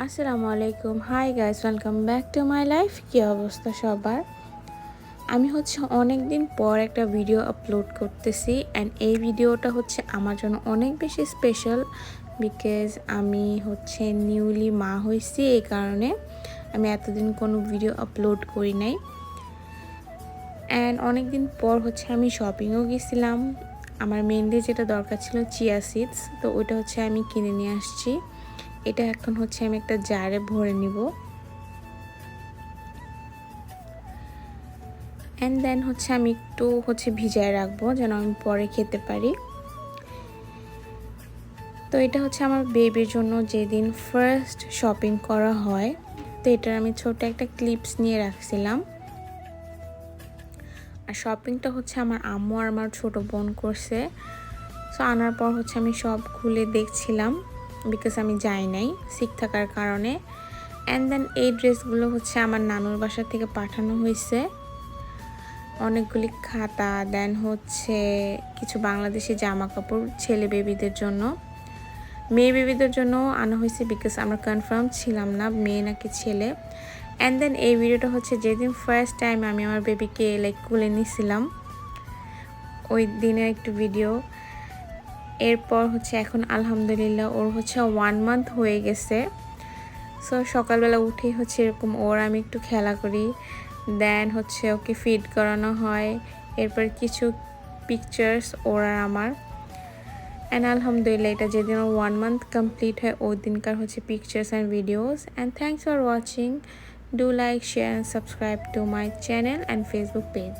আসসালামু আলাইকুম। Hi guys welcome back to my life কী অবস্থা সবার? আমি হচ্ছে অনেক দিন পর একটা ভিডিও আপলোড করতেছি অ্যান্ড এই ভিডিওটা হচ্ছে আমার জন্য অনেক বেশি স্পেশাল বিকজ আমি হচ্ছে নিউলি মা হয়েছি, এই কারণে আমি এতদিন কোনো ভিডিও আপলোড করি নাই। অ্যান্ড অনেক দিন পর হচ্ছে আমি শপিংও গেছিলাম। আমার মেনলি যেটা দরকার ছিল চিয়া সিডস তো ওইটা হচ্ছে আমি কিনে নিয়ে আসছি। এটা এখন হচ্ছে আমি একটা জারে ভরে নিব। অ্যান্ড দেন হচ্ছে আমি একটু হচ্ছে ভিজায় রাখব যেন আমি পরে খেতে পারি। তো এটা হচ্ছে আমার বেবির জন্য যেদিন ফার্স্ট শপিং করা হয়, তো এটার আমি ছোট একটা ক্লিপস নিয়ে রাখছিলাম। আর শপিংটা হচ্ছে আমার আম্মু আর আমার ছোট বোন করছে। সো আনার পর হচ্ছে আমি সব খুলে দেখছিলাম। বিকজ আমি যাই নাই শিখ থাকার কারণে। অ্যান্ড দেন এই ড্রেসগুলো হচ্ছে আমার নানুর বাসা থেকে পাঠানো হয়েছে। অনেকগুলি খাতা দেন হচ্ছে কিছু বাংলাদেশি জামা কাপড় ছেলে বেবিদের জন্য। মেয়ে বেবিদের জন্য আনা হয়েছে বিকজ আমরা কনফার্ম ছিলাম না মেয়ে নাকি ছেলে। অ্যান্ড দেন এই ভিডিওটা হচ্ছে যেদিন ফার্স্ট টাইম আমি আমার বেবিকে লাইক কুলে নিয়েছিলাম ওই দিনের একটু ভিডিও এরপর হচ্ছে এখন আলহামদুলিল্লাহ ওর হচ্ছে ওয়ান মান্থ হয়ে গেছে। সো সকালবেলা উঠেই হচ্ছে এরকম ওর আমি একটু খেলা করি দেন হচ্ছে ওকে ফিড করানো হয়, এরপর কিছু পিকচার্স ওর আর আমার। অ্যান্ড আলহামদুলিল্লাহ এটা যেদিন ওর ওয়ান মান্থ কমপ্লিট হয় ওই দিনকার হচ্ছে pictures and videos and thanks for watching do like share and subscribe to my channel and Facebook page